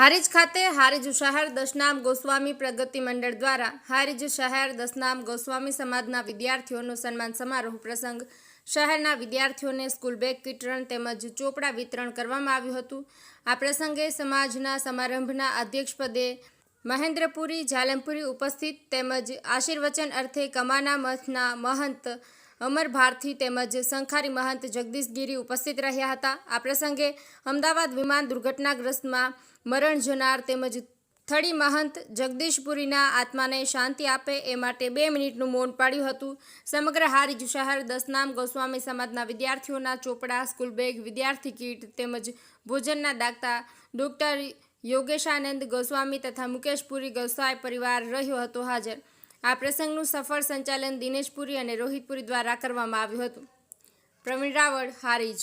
હારીજ ખાતે હારીજ શહેર દશનામ ગોસ્વામી પ્રગતિ મંડળ દ્વારા હારીજ શહેર દશનામ ગોસ્વામી સમાજના વિદ્યાર્થીઓનો સન્માન સમારોહ પ્રસંગ શહેરના વિદ્યાર્થીઓને સ્કૂલ બેગ વિતરણ તેમજ ચોપડા વિતરણ કરવામાં આવ્યું હતું. આ પ્રસંગે સમાજના સમારંભના અધ્યક્ષપદે મહેન્દ્રપુરી જાલમપુરી ઉપસ્થિત તેમજ આશીર્વચન અર્થે કમાના મઠના મહંત અમર ભારથી તેમજ સંખારી મહંત જગદીશગીરી ઉપસ્થિત રહ્યા હતા. આ પ્રસંગે અમદાવાદ વિમાન દુર્ઘટનાગ્રસ્તમાં મરણ જનાર તેમજ થળી મહંત જગદીશપુરીના આત્માને શાંતિ આપે એ માટે બે મિનિટનું મૌન પાડ્યું હતું. સમગ્ર હારીજ શહેર દસનામ ગોસ્વામી સમાજના વિદ્યાર્થીઓના ચોપડા, સ્કૂલ બેગ, વિદ્યાર્થી કીટ તેમજ ભોજનના દાગતા ડોક્ટર યોગેશાનંદ ગોસ્વામી તથા મુકેશપુરી ગોસાઈ પરિવાર રહ્યો હતો હાજર. આ પ્રસંગનું સફળ સંચાલન દિનેશપુરી અને રોહિતપુરી દ્વારા કરવામાં આવ્યું હતું. પ્રવીણ રાવળ હારીજ.